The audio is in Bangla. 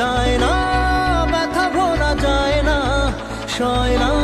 যায় না ব্যথা ভোলা যায় না সয় না।